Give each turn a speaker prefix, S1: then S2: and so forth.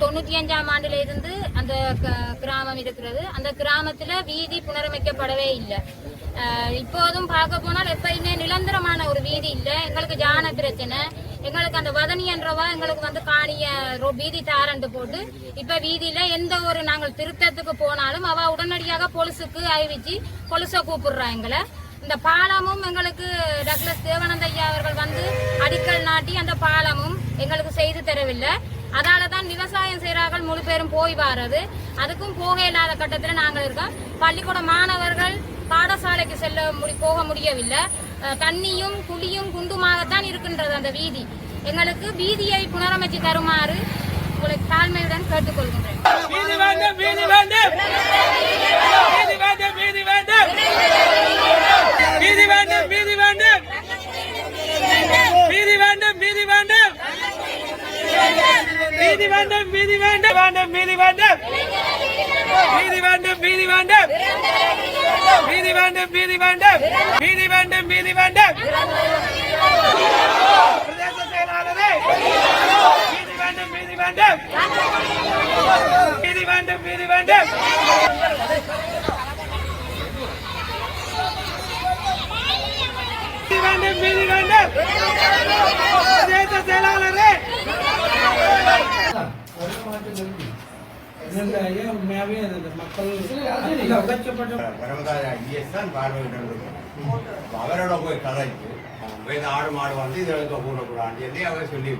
S1: தொண்ணூத்தி அஞ்சாம் ஆண்டுல இருந்து அந்த க- கிராமம் இருக்கிறது. அந்த கிராமத்துல வீதி புனரமைக்கப்படவே இல்லை. இப்போதும் பார்க்க போனால் எப்பயுமே நிரந்தரமான ஒரு வீதி இல்லை. எங்களுக்கு ஜான பிரச்சனை. எங்களுக்கு அந்த வதனி என்றவா எங்களுக்கு வந்து காணிய ரோ- வீதி தாரண்டு போட்டு இப்ப வீதியில எந்த ஒரு நாங்கள் திருத்தத்துக்கு போனாலும் அவ உடனடியாக பொலுசுக்கு அறிவிச்சு பொலுச கூப்பிடுறா எங்களை. இந்த பாலமும் எங்களுக்கு டக்ளஸ் தேவானந்த ஐயா அவர்கள் வந்து அடிக்கல் நாட்டி அந்த பாலமும் எங்களுக்கு செய்து தரவில்லை. அதால தான் விவசாயம் செய்கிறார்கள் முழு பேரும் போய் வாரது. அதுக்கும் போக இல்லாத கட்டத்தில் நாங்கள் இருக்கோம். பள்ளிக்கூட மாணவர்கள் பாடசாலைக்கு செல்ல முடி போக முடியவில்லை. தண்ணியும் குழியும் குண்டுமாகத்தான் இருக்கின்றது அந்த வீதி. எங்களுக்கு வீதியை புனரமைச்சு தருமாறு உங்களை தாழ்மையுடன் கேட்டுக்கொள்கின்றேன்.
S2: மீதி வேண்டும் மீதி வேண்டும் வேண்டும் மீதி வேண்டும். மீதி வேண்டும் மீதி வேண்டும். மீதி வேண்டும் மீதி வேண்டும். மீதி வேண்டும் மீதி வேண்டும். பிரதேச செயலாளரே மீதி வேண்டும் மீதி வேண்டும். மீதி வேண்டும் மீதி வேண்டும். செயலாளரே உண்மையாவே மக்கள் உகச்சப்பட்ட
S3: பரமதாய ஐஎஸ் தான் பார்வையிட்டு அவரோட போய் கதைக்கு இந்த ஆடு மாடு வந்து இதில் கூடக்கூடாது சொல்லி அவர் சொல்லி